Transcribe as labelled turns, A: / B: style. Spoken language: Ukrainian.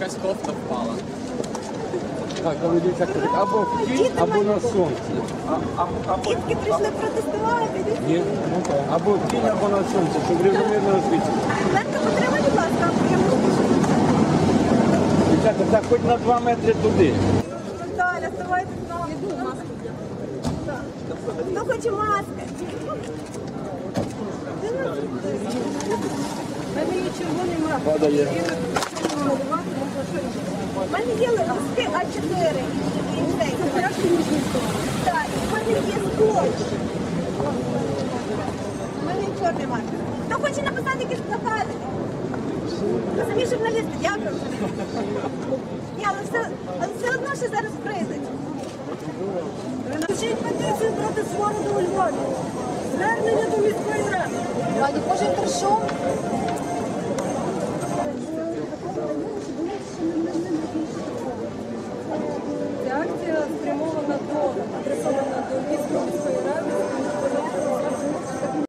A: якась кофта впала.
B: Так, коли дівчата кажуть, або в тінь, або на сонці. А- а- Або,
C: прийшли протестувати.
B: ні, ну так. або в тінь, або на сонці, щоб рівномірно освітлення.
C: Лента, потримай, будь ласка, я можу.
B: Дівчата, так хоч на 2 метри туди.
C: Наталя, вставайте знову. Так. Хто хоче маски? Мене є червоний мак.
B: Падає.
C: Мене є листки А4. І цей. Так, і в мене є скотч. У мене є чорний мак. Хто хоче написати якісь плакати? Самі журналісти, дякую. Ні, але все, одно ще зараз прийдуть. Напишіть петицію проти свороду у Львові. Звернення до міської ради.
D: Ваня, може прийшов?
E: pressão